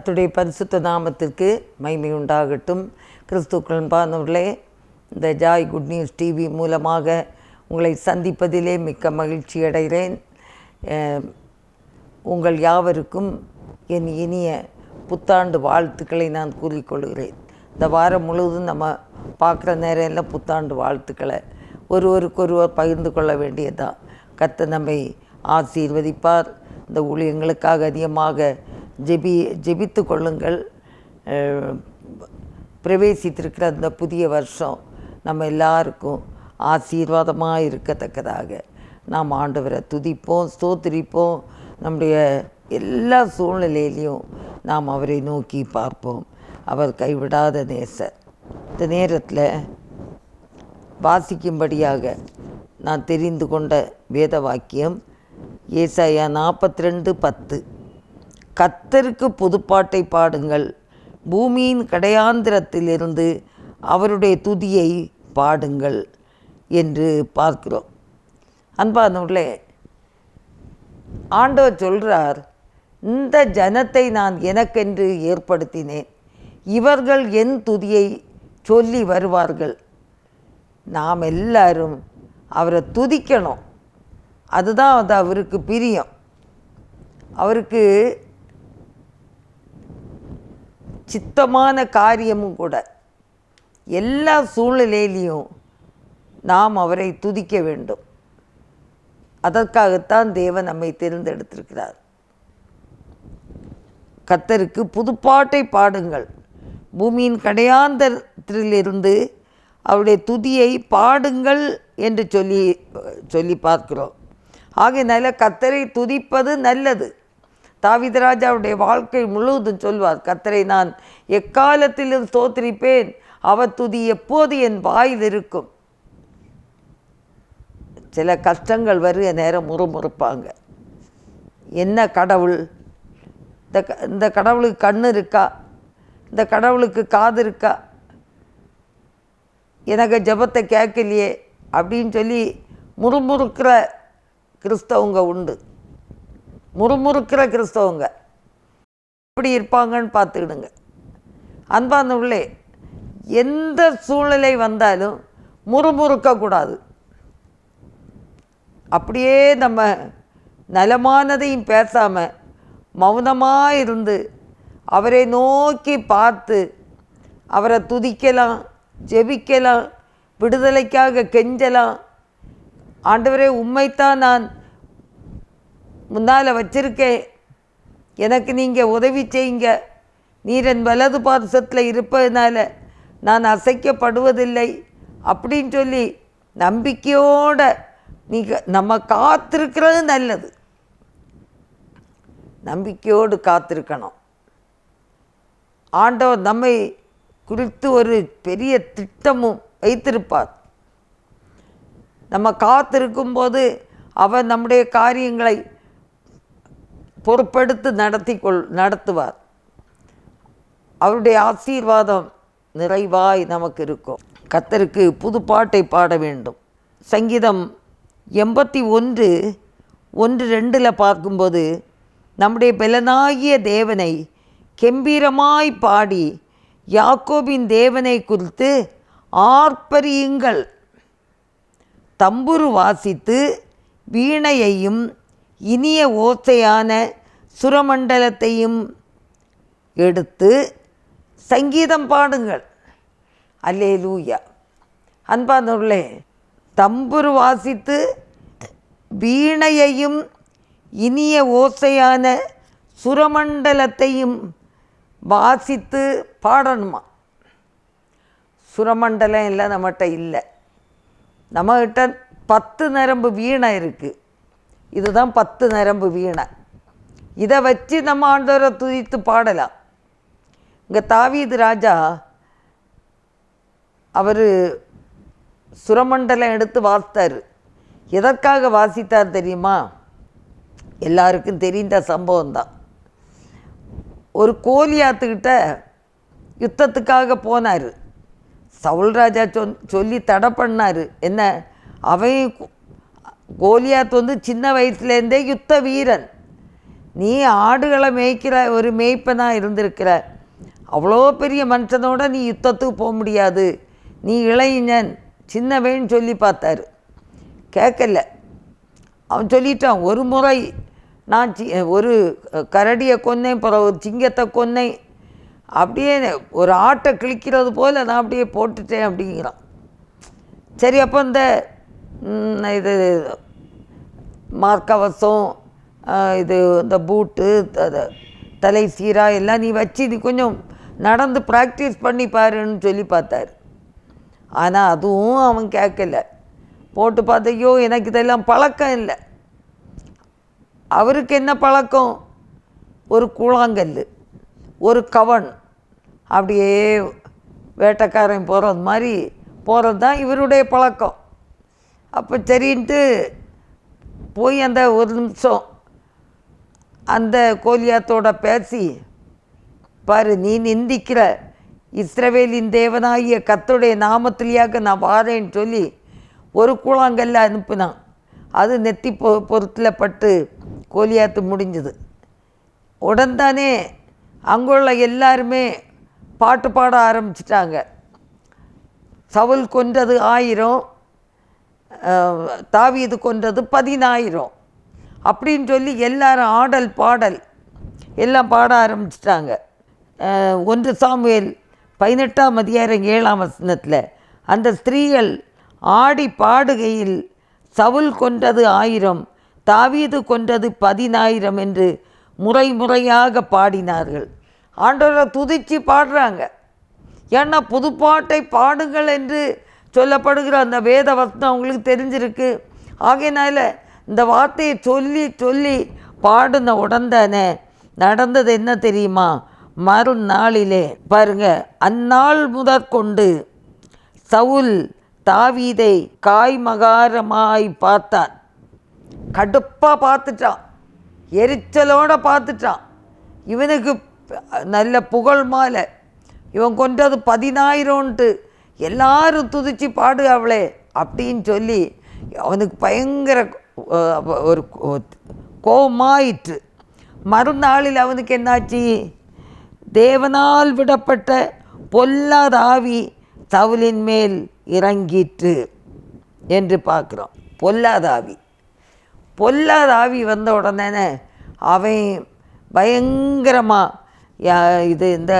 கத்துடைய பரிசுத்த நாமத்திற்கு மைமை உண்டாகட்டும் கிறிஸ்துக்கள் பாந்தவர்களே இந்த ஜாய் குட் நியூஸ் டிவி மூலமாக உங்களை சந்திப்பதிலே மிக்க மகிழ்ச்சி அடைகிறேன். உங்கள் யாவருக்கும் என் இனிய புத்தாண்டு வாழ்த்துக்களை நான் கூறிக்கொள்கிறேன். இந்த வாரம் முழுவதும் நம்ம பார்க்குற நேரம் எல்லாம் புத்தாண்டு வாழ்த்துக்களை. ஒருவருக்கொருவர் பகிர்ந்து கொள்ள வேண்டியதுதான். கத்த நம்மை ஆசீர்வதிப்பார். இந்த ஊழியங்களுக்காக அதிகமாக ஜெபி ஜெபித்து கொள்ளுங்கள். பிரவேசித்திருக்கிற அந்த புதிய வருஷம் நம்ம எல்லாருக்கும் ஆசீர்வாதமாக இருக்கத்தக்கதாக. நாம் ஆண்டவரை துதிப்போம் ஸ்தோத்திரிப்போம். நம்முடைய எல்லா சூழ்நிலையிலையும் நாம் அவரை நோக்கி பார்ப்போம். அவர் கைவிடாத நேசர். இந்த நேரத்தில் வாசிக்கும்படியாக நான் தெரிந்து கொண்ட வேத வாக்கியம் ஏசாயா நாற்பத்தி ரெண்டு பத்து. கத்தருக்கு புதுப்பாட்டை பாடுங்கள். பூமியின் கடையாந்திரத்திலிருந்து அவருடைய துதியை பாடுங்கள் என்று பார்க்கிறோம். அன்பானவர்களே ஆண்டவர் சொல்றார் இந்த ஜனத்தை நான் எனக்கென்று ஏற்படுத்தினேன். இவர்கள் என் துதியை சொல்லி வருவார்கள். நாம் எல்லாரும் அவரை துதிக்கணும். அதுதான் அது அவருக்கு பிரியம். அவருக்கு சித்தமான காரியமும் கூட. எல்லா சூழ்நிலையிலையும் நாம் அவரை துதிக்க வேண்டும். அதற்காகத்தான் தேவன் நம்மை தேர்ந்தெடுத்திருக்கிறார். கத்தருக்கு புதுப்பாட்டை பாடுங்கள். பூமியின் கடையாந்தரத்திலிருந்து அவருடைய துதியை பாடுங்கள் என்று சொல்லி சொல்லி பார்க்கிறோம். ஆகையினால கத்தரை துதிப்பது நல்லது. தாவிதராஜாவுடைய வாழ்க்கை முழுவதும் சொல்வார் கத்தரை நான் எக்காலத்திலும் தோத்திரிப்பேன் அவர் துதி எப்போது என் வாயில் இருக்கும்? சில கஷ்டங்கள் வருக நேரம் முறுமுறுப்பாங்க. என்ன கடவுள்? இந்த க- இந்த கடவுளுக்கு கண் இருக்கா? இந்த கடவுளுக்கு காது இருக்கா? எனக்கு ஜெபத்தை கேட்கலையே அப்படின்னு சொல்லி முறுமுறுக்கிற கிறிஸ்தவங்க உண்டு. முறுமுறுக்கிற கிறிஸ்தவங்க. எப்படி இருப்பாங்கன்னு பார்த்துக்கிடுங்க. அன்பான உள்ளே எந்த சூழ்நிலை வந்தாலும் முறுமுறுக்கக்கூடாது அப்படியே நம்ம நலமானதையும் பேசாமல் மௌனமாக இருந்து அவரை நோக்கி பார்த்து அவரை துதிக்கலாம் ஜெபிக்கலாம் விடுதலைக்காக கெஞ்சலாம் ஆண்டவரே உண்மைத்தான் நான் முன்னால் வச்சிருக்கேன். எனக்கு நீங்கள் உதவி செய்யுங்க. நீர் என் வலது பாரசத்தில் இருப்பதனால நான் அசைக்கப்படுவதில்லை. அப்படின்னு சொல்லி நம்பிக்கையோடு நீங்கள் நம்ம காத்திருக்கிறது நல்லது. நம்பிக்கையோடு காத்திருக்கணும். ஆண்டவர் நம்மை குறித்து ஒரு பெரிய திட்டமும் வைத்திருப்பார். நம்ம காத்திருக்கும் போது அவர் நம்முடைய காரியங்களை பொறுப்படுத்து நடத்தி கொள் நடத்துவார். அவருடைய ஆசீர்வாதம் நிறைவாய் நமக்கு இருக்கும் கத்தருக்கு புது பாட்டை பாட வேண்டும். சங்கீதம் எண்பத்தி ஒன்று ஒன்று ரெண்டில் பார்க்கும்போது நம்முடைய பலனாகிய தேவனை கெம்பீரமாய் பாடி யாக்கோபின் தேவனை குறித்து ஆர்ப்பரியுங்கள். தம்புரு வாசித்து வீணையையும் இனிய ஓசையான சுரமண்டலத்தையும் எடுத்து சங்கீதம் பாடுங்கள். அல்லே லூயா அன்பானவர்களே தம்புரு வாசித்து வீணையையும் இனிய ஓசையான சுரமண்டலத்தையும் வாசித்து பாடணுமா? சுரமண்டலம் எல்லாம் நம்மகிட்ட இல்லை. நம்மகிட்ட பத்து நரம்பு வீணை இருக்குது இதுதான் பத்து நரம்பு வீணை. இதை வச்சு நம்ம ஆண்டவரை துதித்து பாடலாம். இங்கே தாவீது ராஜா அவர் சுரமண்டலம் எடுத்து வாசித்தார். எதற்காக வாசித்தார் தெரியுமா? எல்லாருக்கும் தெரிந்த சம்பவம் தான் ஒரு கோலியாத்துக்கிட்ட யுத்தத்துக்காக போனார். சவுல் ராஜா சொல் சொல்லி தடை பண்ணார். என்ன? அவன் கோலியாத் வந்து சின்ன வயசுலேருந்தே யுத்த வீரன். நீ ஆடுகளை மேய்க்கிற ஒரு மேய்ப்பனாக இருந்திருக்கிற. அவ்வளோ பெரிய மனுஷனோட நீ யுத்தத்துக்கு போக முடியாது. நீ இளைஞன். சின்னவன் சொல்லி பார்த்தாரு. கேட்கல. அவன் சொல்லிட்டான் ஒரு முறை நான் சி ஒரு கரடியை கொன்னேன் பிறகு ஒரு சிங்கத்தை கொன்னேன் அப்படியே ஒரு ஆட்டை கிழிக்கிறது போல் நான் அப்படியே போட்டுட்டேன் அப்படிங்கிறான். சரி அப்போ இந்த இது மார்க்கவசம் இது இந்த பூட்டு தலை சீரா எல்லாம் நீ வச்சு நீ கொஞ்சம் நடந்து ப்ராக்டிஸ் பண்ணி பாருன்னு சொல்லி பார்த்தாரு. ஆனால் அதுவும் அவன் கேட்கல. போட்டு பார்த்தையோ எனக்கு இதெல்லாம் பழக்கம் இல்லை. அவருக்கு என்ன பழக்கம்? ஒரு கூழாங்கல் ஒரு கவன் அப்படியே வேட்டைக்காரன் போகிறது மாதிரி போகிறது தான் இவருடைய பழக்கம். அப்போ சரின்ட்டு போய் அந்த ஒரு நிமிஷம் அந்த கோலியாத்தோட பேசி பாரு நீ நிந்திக்கிற இஸ்ரவேலின் தேவனாகிய கத்துடைய நாமத்திலேயாக நான் வாரேன்னு சொல்லி ஒரு கூழாங்கல்ல அனுப்புனான். அது நெத்தி பொ பொருத்தில் பட்டு கோலியாத்து முடிஞ்சுது. உடன்தானே அங்குள்ள எல்லாருமே பாட்டு பாட ஆரம்பிச்சிட்டாங்க. சவுல் கொன்றது ஆயிரம் தாவியது கொன்றது பதினாயிரம் அப்படின்னு சொல்லி எல்லாரும் ஆடல் பாடல் எல்லாம் பாட ஆரம்பிச்சிட்டாங்க. ஒன்று சாமுவேல் பதினெட்டாம் அதிகாரம் ஏழாம் வசனத்தில் அந்த ஸ்திரீகள் ஆடி பாடுகையில் சவுல் கொன்றது ஆயிரம் தாவீது கொன்றது பதினாயிரம் என்று முறை முறையாக பாடினார்கள். ஆண்டவரை துதிச்சு பாடுறாங்க. ஏன்னா புதுப்பாட்டை பாடுங்கள் என்று சொல்லப்படுகிற அந்த வேத வசனம் அவங்களுக்கு தெரிஞ்சிருக்கு. ஆகையினால இந்த வார்த்தையை சொல்லி சொல்லி பாடின உடன்தானே நடந்தது என்ன தெரியுமா? மறுநாளிலே பாருங்க அந்நாள் முதற்கொண்டு சவுல் தாவீதை காய்மகாரமாய் பார்த்தான். கடுப்பாக பார்த்துட்டான் எரிச்சலோடு பார்த்துட்டான். இவனுக்கு நல்ல புகழ் மாலை. இவன் கொண்டது பதினாயிரம்ன்ட்டு எல்லாரும் துதிச்சு பாடு அவளே அப்படின்னு சொல்லி அவனுக்கு பயங்கர ஒரு கோமாயிற்று. மறுநாளில் அவனுக்கு என்னாச்சு? தேவனால் விடப்பட்ட பொல்லாத ஆவி சவுலின் மேல் இறங்கிற்று என்று பார்க்குறோம். பொல்லாத ஆவி. பொல்லாத ஆவி வந்த உடனே அவன் பயங்கரமாக இது இந்த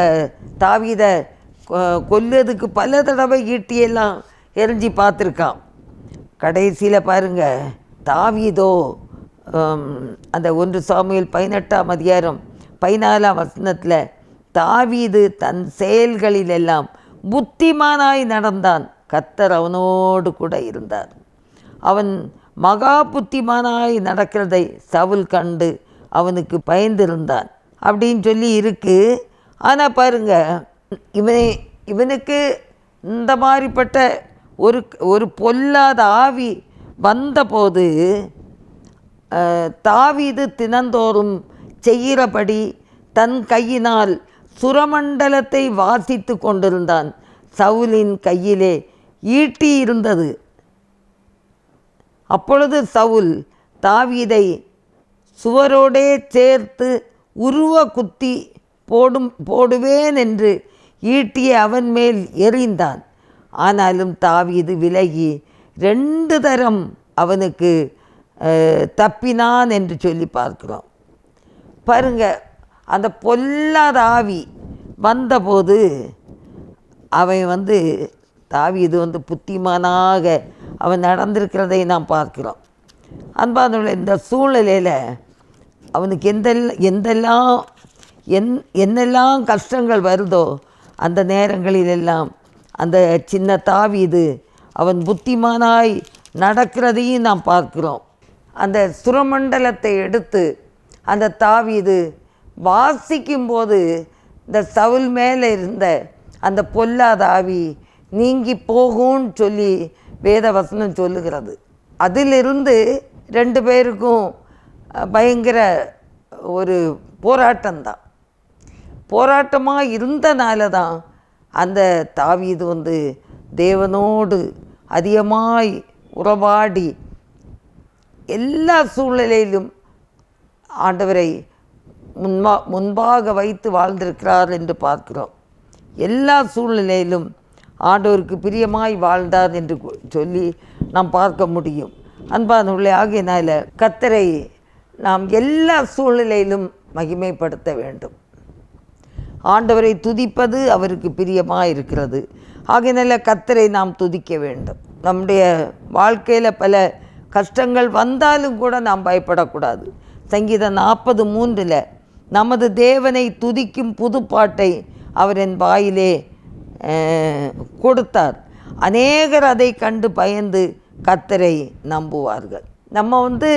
தாவீத கொ- பல தடவை ஈட்டியெல்லாம் எரிஞ்சு பார்த்துருக்கான். கடைசியில் பாருங்க தாவீதோ அந்த ஒன்று சாமியில் பதினெட்டாம் அதிகாரம் பதினாலாம் வசனத்தில் தாவீது தன் செயல்களிலெல்லாம் புத்திமானாய் நடந்தான். கத்தர் அவனோடு கூட இருந்தார். அவன் மகா புத்திமானாய் நடக்கிறதை சவுல் கண்டு அவனுக்கு பயந்திருந்தான். அப்படின்னு சொல்லி இருக்குது ஆனால் பாருங்க இவனை இவனுக்கு இந்த மாதிரிப்பட்ட ஒரு ஒரு பொல்லாத ஆவி வந்தபோது தாவீது தினந்தோறும் செய்கிறபடி தன் கையினால் சுரமண்டலத்தை வாசித்து கொண்டிருந்தான். சவுலின் கையிலே ஈட்டி இருந்தது. அப்பொழுது சவுல் தாவீதை சுவரோடே சேர்த்து உருவ குத்தி போடும் போடுவேன் என்று ஈட்டியை அவன் மேல் எறிந்தான். ஆனாலும் தாவீது விலகி ரெண்டு தரம் அவனுக்கு தப்பினான் என்று சொல்லி பார்க்கிறோம். பாருங்க அந்த பொல்லாத ஆவி வந்தபோது அவன் வந்து தாவீது வந்து புத்திமானாக அவன் நடந்திருக்கிறதை நாம் பார்க்கிறோம். அன்பானவர்களே இந்த சூழ்நிலையில் அவனுக்கு எந்தெல்லாம் எந்தெல்லாம் என் என்னெல்லாம் கஷ்டங்கள் வருதோ அந்த நேரங்களிலெல்லாம் அந்த சின்ன தாவீது அவன் புத்திமானாய் நடக்கிறதையும் நாம் பார்க்கிறோம். அந்த சுரமண்டலத்தை எடுத்து அந்த தாவீது வாசிக்கும்போது இந்த சவுல் மேலே இருந்த அந்த பொல்லாத ஆவி நீங்கி போகும்னு சொல்லி வேத வசனம் சொல்லுகிறது. அதிலிருந்து ரெண்டு பேருக்கும் பயங்கர ஒரு போராட்டம்தான். போராட்டமாக இருந்தனால தான் அந்த தாவீது வந்து தேவனோடு அதிகமாய் உறவாடி எல்லா சூழ்நிலையிலும் ஆண்டவரை முன்பா முன்பாக வைத்து வாழ்ந்திருக்கிறார் என்று பார்க்கிறோம். எல்லா சூழ்நிலையிலும் ஆண்டவருக்கு பிரியமாய் வாழ்ந்தார் என்று சொல்லி நாம் பார்க்க முடியும். அன்பான உள்ளே ஆகியனால கத்தரை நாம் எல்லா சூழ்நிலையிலும் மகிமைப்படுத்த வேண்டும். ஆண்டவரை துதிப்பது அவருக்கு பிரியமாக இருக்கிறது ஆகையினால கத்தரை நாம் துதிக்க வேண்டும். நம்முடைய வாழ்க்கையில் பல கஷ்டங்கள் வந்தாலும் கூட நாம் பயப்படக்கூடாது. சங்கீதம் நாற்பது மூன்றில் நமது தேவனை துதிக்கும் புதுப்பாட்டை அவர் என் வாயிலே கொடுத்தார். அநேகர் அதை கண்டு பயந்து கத்தரை நம்புவார்கள். நம்ம வந்து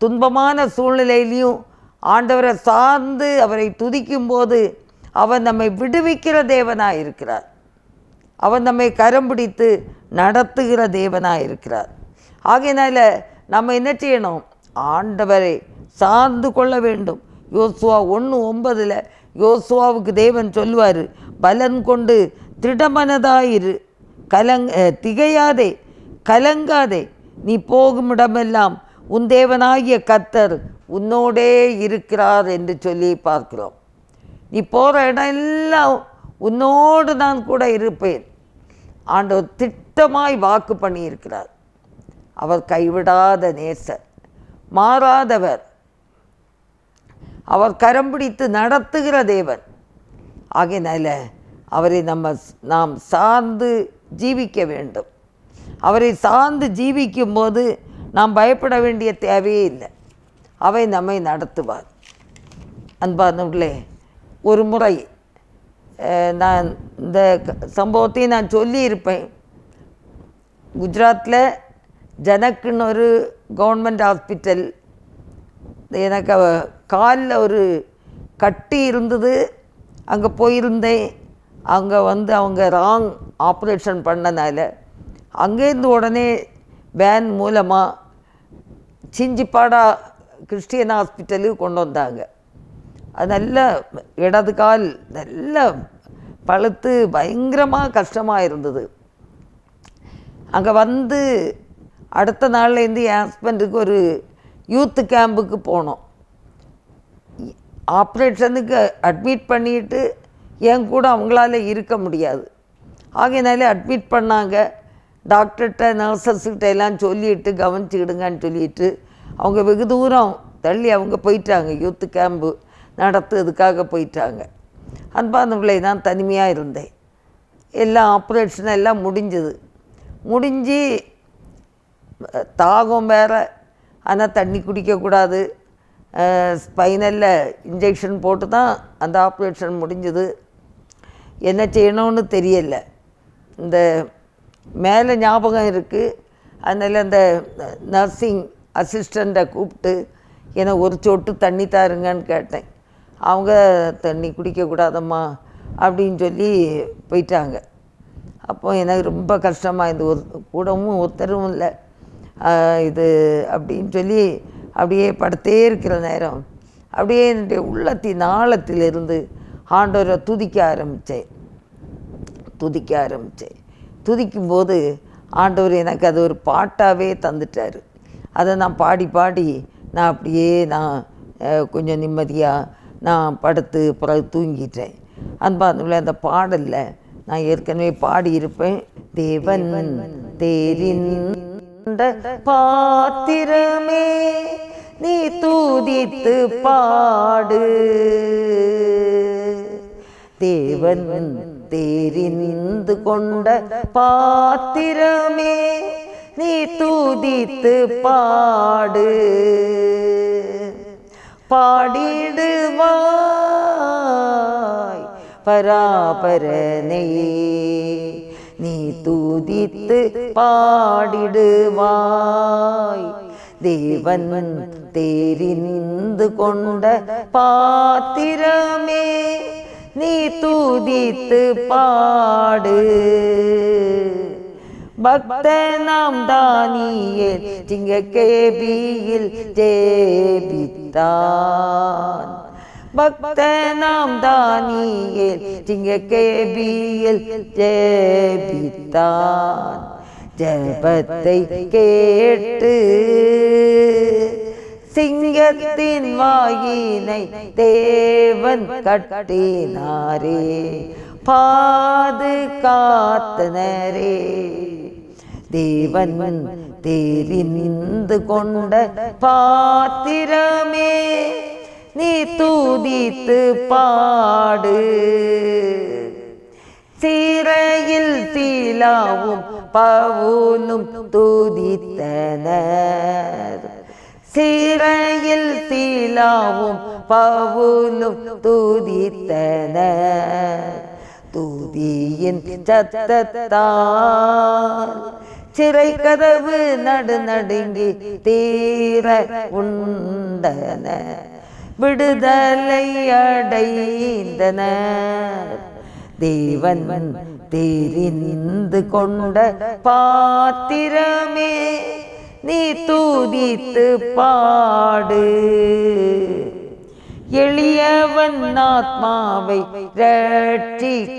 துன்பமான சூழ்நிலையிலையும் ஆண்டவரை சார்ந்து அவரை துதிக்கும் போது அவர் நம்மை விடுவிக்கிற தேவனாக இருக்கிறார் அவர் நம்மை கரம் பிடித்து நடத்துகிற தேவனாக இருக்கிறார் ஆகையினால நம்ம என்ன செய்யணும்? ஆண்டவரை சார்ந்து கொள்ள வேண்டும். யோசுவா ஒன்று ஒன்பதில் யோசுவாவுக்கு தேவன் சொல்லுவார் பலன் கொண்டு திடமனதாயிரு கலங் திகையாதே கலங்காதே நீ போகும் இடமெல்லாம் உன் தேவனாகிய கத்தர் உன்னோடே இருக்கிறார் என்று சொல்லி பார்க்கிறோம். நீ போகிற இடம் எல்லாம் உன்னோடு நான் கூட இருப்பேன். ஆண்டவர் திட்டமாய் வாக்கு பண்ணியிருக்கிறார். அவர் கைவிடாத நேசர் மாறாதவர். அவர் கரம் பிடித்து நடத்துகிற தேவன். ஆகையினால அவரை நம்ம நாம் சார்ந்து ஜீவிக்க வேண்டும். அவரை சார்ந்து ஜீவிக்கும் போது நாம் பயப்பட வேண்டிய தேவையே இல்லை. அவை நம்மை நடத்துவார். அன்பானவர்களே ஒரு முறை நான் இந்த சம்பவத்தையும் சம்பவத்தை நான் சொல்லியிருப்பேன். குஜராத்தில் ஜனக்குன்னு ஒரு கவர்மெண்ட் ஹாஸ்பிட்டல் எனக்கு காலில் ஒரு கட்டி இருந்தது. அங்கே போயிருந்தேன். அங்கே வந்து அவங்க ராங் ஆப்ரேஷன் பண்ணனால அங்கேருந்து உடனே வேன் மூலமாக சிஞ்சிப்பாடா கிறிஸ்டியன் ஹாஸ்பிட்டலுக்கு கொண்டு வந்தாங்க. அது நல்ல இடது கால் நல்ல பழுத்து பயங்கரமாக கஷ்டமாக இருந்தது. அங்கே வந்து அடுத்த நாள்லேருந்து என் ஹஸ்பண்டுக்கு ஒரு யூத்து கேம்புக்கு போனோம். ஆப்ரேஷனுக்கு அட்மிட் பண்ணிட்டு என் கூட அவங்களால இருக்க முடியாது. ஆகையினாலே அட்மிட் பண்ணாங்க. டாக்டர்கிட்ட நர்சஸ்கிட்ட எல்லாம் சொல்லிட்டு கவனிச்சுக்கிடுங்கன்னு சொல்லிட்டு அவங்க வெகு தூரம் தள்ளி அவங்க போயிட்டாங்க. யூத்து கேம்பு நடத்துறதுக்காக போயிட்டாங்க. அந்த பிள்ளை தான் தனிமையாக இருந்தேன். எல்லாம் ஆப்ரேஷன் எல்லாம் முடிஞ்சது. முடிஞ்சு தாகம் வேற. ஆனால் தண்ணி குடிக்கக்கூடாது. ஸ்பைனலில் இன்ஜெக்ஷன் போட்டு தான் அந்த ஆப்ரேஷன் முடிஞ்சது. என்ன செய்யணும்னு தெரியலை. இந்த மேலே ஞாபகம் இருக்குது அதனால் அந்த நர்சிங் அசிஸ்டண்ட்டை கூப்பிட்டு என்னை ஒரு சொட்டு தண்ணி தாருங்கன்னு கேட்டேன். அவங்க தண்ணி குடிக்கக்கூடாதம்மா அப்படின்னு சொல்லி போயிட்டாங்க. அப்போ எனக்கு ரொம்ப கஷ்டமாக இந்த ஒரு கூடவும் ஒருத்தரும் இல்லை. இது அப்படின்னு சொல்லி அப்படியே படுத்தே இருக்கிற நேரம் அப்படியே என்னுடைய உள்ளத்தின் ஆழத்திலிருந்து ஆண்டவரை துதிக்க ஆரம்பித்தேன் துதிக்க ஆரம்பித்தேன் துதிக்கும்போது ஆண்டவர் எனக்கு அது ஒரு பாட்டாகவே தந்துட்டார். அதை நான் பாடி பாடி நான் அப்படியே நான் கொஞ்சம் நிம்மதியாக நான் படுத்து பிறகு தூங்கிட்டேன். அன்பாந்துள்ள அந்த பாடலில் நான் ஏற்கனவே பாடியிருப்பேன். தேவன் தேரின் பாத்திரமே நீ தூதித்து பாடு. தேவன் தேரிந்து கொண்ட பாத்திரமே நீ தூதித்து பாடு பாடிடுவாய் பராபரனே நீ தூதித்து பாடிடுவாய் தேவன் தேரிந்து கொண்ட பாத்திரமே നീ തൂതിത്ത് പാട്. ഭക്തനാം ദാനിയൽ ചിങ്ങക്കേബിയിൽ ജേബിത്താൻ ഭക്തനാം ദാനിയൽ ചിങ്ങക്കേബിയിൽ ജേബിത്താൻ ജപത്തെ കേട്ട് சிங்கத்தின் வாயினை தேவன் கட்டினாரே. பாது காத்தனரே தேவன் தெரிந்து கொண்ட பாத்திரமே நீ தூதித்து பாடு. சிறையில் சீலாவும் பவுலும் துதித்தனர். சிறையில் சீலாவும் பவுலும் துதித்தன. துதியின் சத்தத்தால் சிறை கதவு நடு நடுங்கி தீர உண்டன. விடுதலை அடைந்தன. தேவன் தெரிந்து கொண்ட பாத்திரமே நீ தூதித்து பாடு. எளியவன் ஆத்மாவை ரட்சிக்கும்படி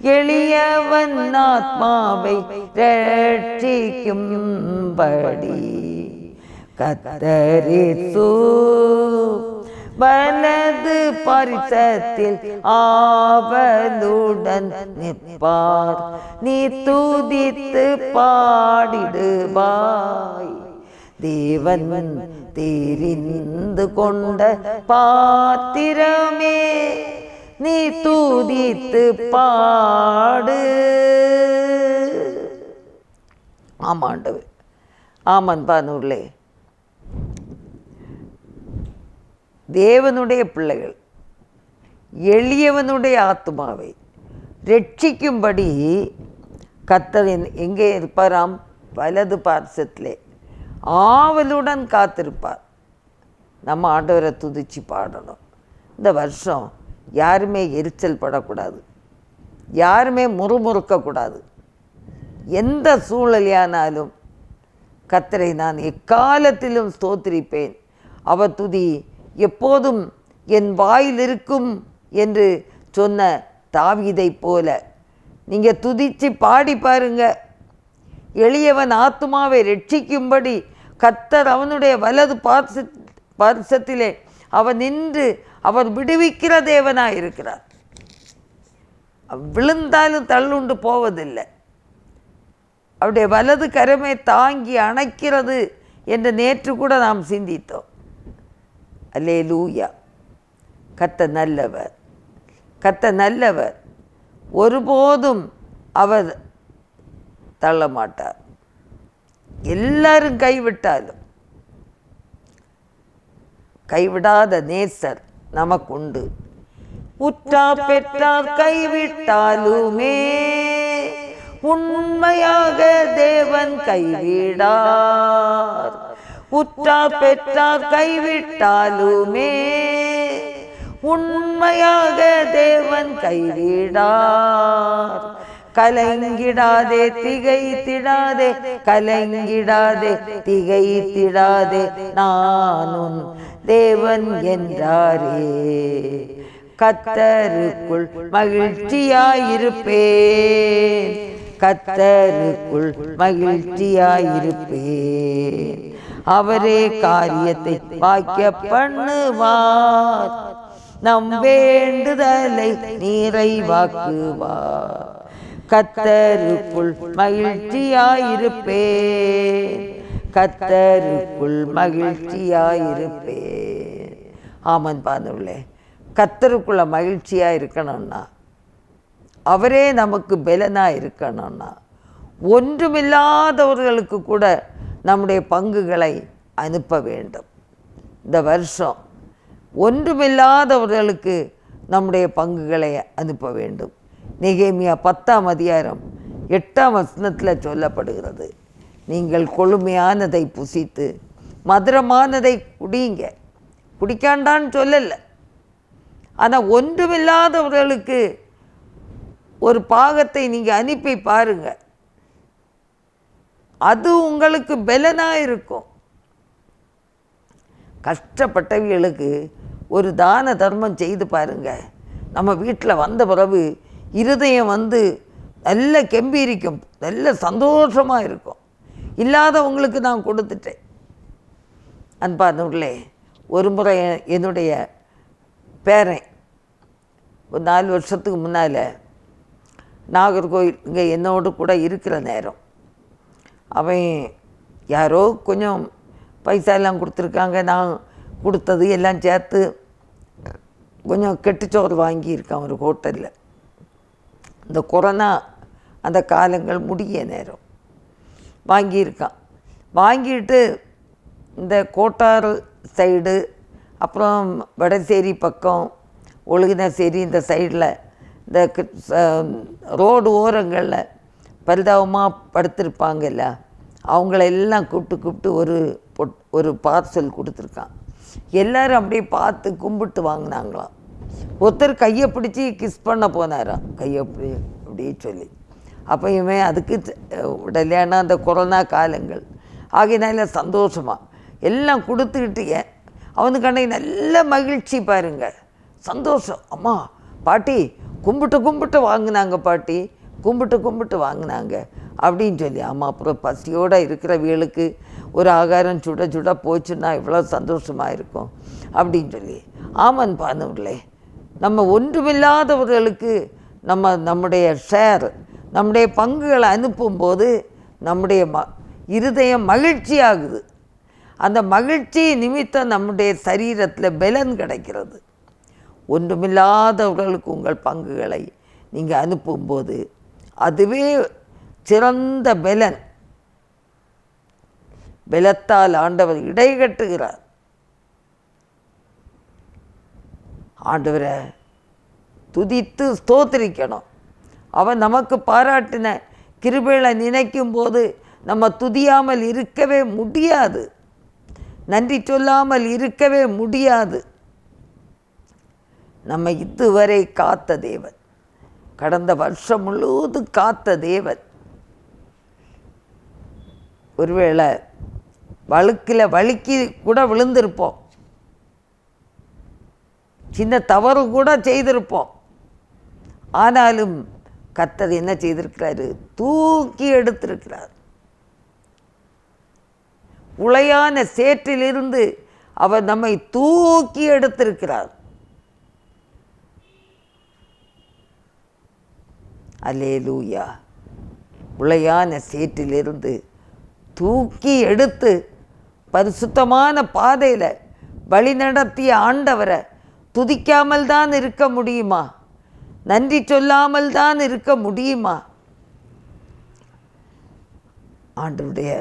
எளியவன் ஆத்மாவை ரட்சிக்கும்படி கத்தரிசு வலது பரிசத்தில் ஆவலுடன் நிற்பார். நீ துதித்து பாடிடுவாய். தேவன் தெரிந்து கொண்ட பாத்திரமே நீ தூதித்து பாடு. ஆமாண்டவர் ஆமான் பானூர்லே தேவனுடைய பிள்ளைகள் எளியவனுடைய ஆத்மாவை ரட்சிக்கும்படி கத்தர் எங்கே இருப்பாராம்? வலது பார்சத்திலே. ஆவலுடன் காத்திருப்பார். நம்ம ஆண்டவரை துதிச்சு பாடணும். இந்த வருஷம் யாருமே எரிச்சல் படக்கூடாது. யாருமே முறுமுறுக்கக்கூடாது. எந்த சூழலையானாலும் கத்தரை நான் எக்காலத்திலும் ஸ்தோத்திரிப்பேன். அவர் துதி எப்போதும் என் வாயில் இருக்கும் என்று சொன்ன தாவிதை போல. நீங்கள் துதிச்சு பாடி பாருங்க. எளியவன் ஆத்துமாவை ரட்சிக்கும்படி கத்தர் அவனுடைய வலது பார்ச பார்சத்திலே அவன் நின்று அவர் விடுவிக்கிற தேவனாக இருக்கிறார். விழுந்தாலும் தள்ளுண்டு போவதில்லை. அவருடைய வலது கரமே தாங்கி அணைக்கிறது என்று நேற்று கூட நாம் சிந்தித்தோம். அல்லே கத்த நல்லவர். கத்த நல்லவர். ஒருபோதும் அவர் தள்ள மாட்டார் எல்லாரும் கைவிட்டாலும் கைவிடாத நேசர் நமக்குண்டு. உற்றா பெற்றார் கைவிட்டாலுமே உண்மையாக தேவன் கைவிடார். உற்றார் பெற்றார் கைவிட்டாலுமே உண்மையாக தேவன் கைவிடார். கலங்கிடாதே திகைத்திடாதே கலங்கிடாதே திகைத்திடாதே நானும் தேவன் என்றாரே. கத்தருக்குள் மகிழ்ச்சியாயிருப்பேன். கத்தருக்குள் மகிழ்ச்சியாயிருப்பேன். அவரே காரியத்தை வாக்கிய பண்ணுவார் நம் வேண்டுதலை நிறைவாக்குவார். கத்தருக்குள் மகிழ்ச்சியாயிருப்பேன். கத்தருக்குள் மகிழ்ச்சியாயிருப்பேன். ஆமன் பாந்தவர்களே கத்தருக்குள்ள மகிழ்ச்சியாக இருக்கணும்னா அவரே நமக்கு பலனாக இருக்கணும்னா ஒன்றுமில்லாதவர்களுக்கு கூட நம்முடைய பங்குகளை அனுப்ப வேண்டும். இந்த வருஷம் ஒன்றுமில்லாதவர்களுக்கு நம்முடைய பங்குகளை அனுப்ப வேண்டும். நிகேமியா பத்தாம் அதிகாரம் எட்டாம் வசனத்தில் சொல்லப்படுகிறது. நீங்கள் கொழுமையானதை புசித்து மதுரமானதை குடிங்க. குடிக்காண்டான்னு சொல்லலை. ஆனால் ஒன்றுமில்லாதவர்களுக்கு ஒரு பாகத்தை நீங்கள் அனுப்பி பாருங்கள் அது உங்களுக்கு பலனாக இருக்கும். கஷ்டப்பட்டவர்களுக்கு ஒரு தான தர்மம் செய்து பாருங்கள் நம்ம வீட்டில் வந்த பிறகு இருதயம் வந்து நல்ல கெம்பீரிக்கும் நல்ல சந்தோஷமாக இருக்கும். இல்லாதவங்களுக்கு நான் கொடுத்துட்டேன். அன்பானவர்களே ஒரு முறை என்னுடைய பேரன் ஒரு நாலு வருஷத்துக்கு முன்னால் நாகர்கோவில் இங்கே என்னோடு கூட இருக்கிற நேரம். அவன் யாரோ கொஞ்சம் பைசா எல்லாம் கொடுத்துருக்காங்க. நான் கொடுத்தது எல்லாம் சேர்த்து கொஞ்சம் கெட்டுச்சோறு வாங்கியிருக்கான் ஒரு ஹோட்டலில். இந்த கொரோனா அந்த காலங்கள் முடிய நேரம். வாங்கியிருக்கான். வாங்கிட்டு இந்த கோட்டார் சைடு அப்புறம் வடசேரி பக்கம் ஒழுகினசேரி இந்த சைடில் இந்த க- ச- ரோடு ஓரங்களில் பரிதாபமாக படுத்திருப்பாங்கல்ல? அவங்கள எல்லாம் கூப்பிட்டு கூப்பிட்டு ஒரு பொட் ஒரு பார்சல் கொடுத்துருக்கான். எல்லாரும் அப்படியே பார்த்து கும்பிட்டு வாங்கினாங்களாம். ஒருத்தர் கையை பிடிச்சி கிஸ் பண்ண போனாராம். கையை அப்படி அப்படியே சொல்லி. அப்போ இவன் அதுக்கு உடலையானா அந்த கொரோனா காலங்கள். ஆகையினால சந்தோஷமாக எல்லாம் கொடுத்துக்கிட்டு அவனுக்கான அவனுக்கு நல்ல மகிழ்ச்சி பாருங்கள் சந்தோஷம். அம்மா பாட்டி கும்பிட்டு கும்பிட்டு வாங்கினாங்க பாட்டி. கும்பிட்டு கும்பிட்டு வாங்கினாங்க அப்படின்னு சொல்லி. ஆமாம் அப்புறம் பசியோடு இருக்கிறவங்களுக்கு ஒரு ஆகாரம் சுட சுட போச்சுன்னா இவ்வளோ சந்தோஷமாக இருக்கும் அப்படின்னு சொல்லி. ஆமன் பானவர்களே நம்ம ஒன்றுமில்லாதவர்களுக்கு நம்ம நம்முடைய ஷேர் நம்முடைய பங்குகளை அனுப்பும்போது நம்முடைய ம இருதயம் மகிழ்ச்சி ஆகுது. அந்த மகிழ்ச்சி நிமித்தம் நம்முடைய சரீரத்தில் பலன் கிடைக்கிறது. ஒன்றுமில்லாதவர்களுக்கு உங்கள் பங்குகளை நீங்கள் அனுப்பும்போது அதுவே சிறந்த பலன். பலத்தால் ஆண்டவர் இடை கட்டுகிறார். ஆண்டவரை துதித்து ஸ்தோத்திரிக்கணும். அவன் நமக்கு பாராட்டின கிருபைகளை நினைக்கும் போது நம்ம துதியாமல் இருக்கவே முடியாது. நன்றி சொல்லாமல் இருக்கவே முடியாது. நம்ம இதுவரை காத்த தேவன். கடந்த வருஷம் முழுவதும் காத்த தேவன். ஒருவேளை வழுக்கில் வழுக்கி கூட விழுந்திருப்போம். சின்ன தவறு கூட செய்திருப்போம். ஆனாலும் கத்தர் என்ன செய்திருக்கிறாரு? தூக்கி எடுத்திருக்கிறார். உளையான சேற்றிலிருந்து அவர் நம்மை தூக்கி எடுத்திருக்கிறார். அலேலூயா உளையான சேற்றிலிருந்து தூக்கி எடுத்து பரிசுத்தமான பாதையில் வழி நடத்திய ஆண்டவரை துதிக்காமல் தான் இருக்க முடியுமா? நன்றி சொல்லாமல் தான் இருக்க முடியுமா? ஆண்டவருடைய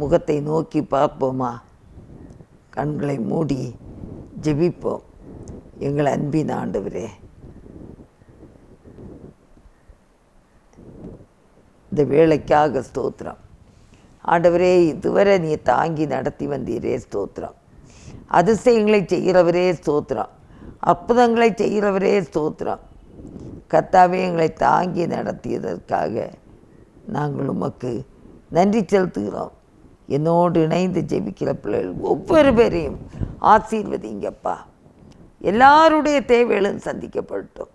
முகத்தை நோக்கி பார்ப்போமா? கண்களை மூடி ஜெபிப்போம். எங்கள் அன்பின் ஆண்டவரே. இந்த வேலைக்காக ஸ்தோத்திரம். ஆண்டவரே இதுவரை நீ தாங்கி நடத்தி வந்தீரே ஸ்தோத்திரம். அதிசயங்களை செய்கிறவரே ஸ்தோத்திரம். அற்புதங்களை செய்கிறவரே ஸ்தோத்திரம். கத்தாவே எங்களை தாங்கி நடத்தியதற்காக நாங்கள் உமக்கு நன்றி செலுத்துகிறோம். என்னோடு இணைந்து ஜெபிக்கிற பிள்ளைகள் ஒவ்வொரு பேரையும் ஆசீர்வதிங்கப்பா. எல்லாருடைய தேவைகளும் சந்திக்கப்பட்டோம்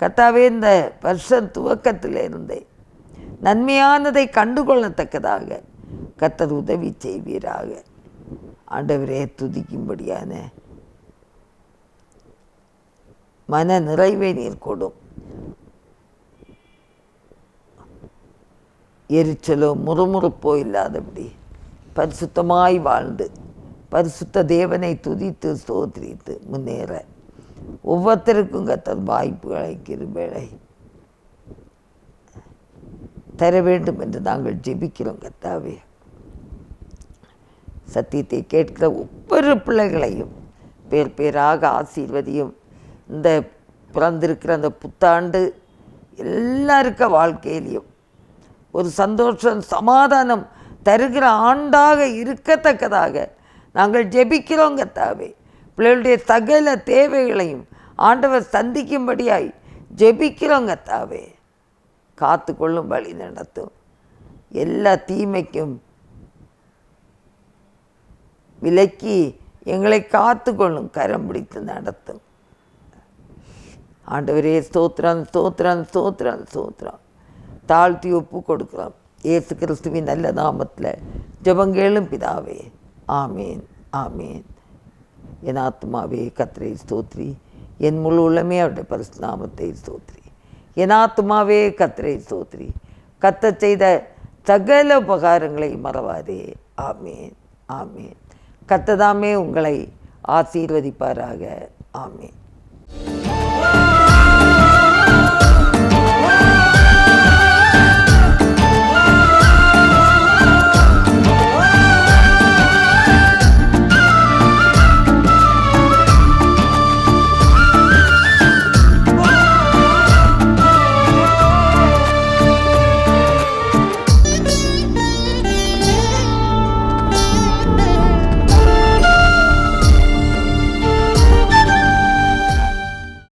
கத்தாவே இந்த வருஷம் துவக்கத்தில் இருந்தேன் நன்மையானதை கண்டுகொள்ளத்தக்கதாக கத்தர் உதவி செய்வீராக. ஆண்டவரே துதிக்கும்படியான மன நிறைவை நீர் கொடும். எரிச்சலோ முறுமுறுப்போ இல்லாதபடி பரிசுத்தமாய் வாழ்ந்து பரிசுத்த தேவனை துதித்து சோதரித்து முன்னேற. ஒவ்வொருத்தருக்கும் கத்தர் வாய்ப்புகளை கிருபேளை தர வேண்டும் என்று நாங்கள் ஜெபிக்கிறோம் கத்தாவே சத்தியத்தை கேட்கிற ஒவ்வொரு பிள்ளைகளையும் பேர் பேராக ஆசீர்வதியும் இந்த பிறந்திருக்கிற அந்த புத்தாண்டு எல்லாருக்க வாழ்க்கையிலையும் ஒரு சந்தோஷம் சமாதானம் தருகிற ஆண்டாக இருக்கத்தக்கதாக நாங்கள் ஜெபிக்கிறோம் கத்தாவே பிள்ளைகளுடைய சகல தேவைகளையும் ஆண்டவர் சந்திக்கும்படியாய் ஜெபிக்கிறோம் கத்தாவே காத்துக்கொள்ளும் வழி நடத்தும். எல்லா தீமைக்கும் விலக்கி எங்களை காத்துக்கொள்ளும் கரம் பிடித்து நடத்தும். ஆண்டவரே ஸ்தோத்திரம் ஸ்தோத்திரம் ஸ்தோத்திரம் ஸ்தோத்திரம். தாழ்த்தி ஒப்பு கொடுக்குறோம். ஏசு கிறிஸ்துவின் நல்ல நாமத்தில் ஜபங்கேளும் பிதாவே. ஆமேன் ஆமேன். என் ஆத்மாவே கத்திரை ஸ்தோத்ரி என் முழு உள்ளமே அவருடைய பரிசு நாமத்தை ஸ்தோத்ரி எனாத்துமாவே கத்திரை சோத்ரி கத்த செய்த சகல உபகாரங்களை மறவாதே. ஆமேன். ஆமேன். கத்ததாமே உங்களை ஆசீர்வதிப்பாராக. ஆமேன்.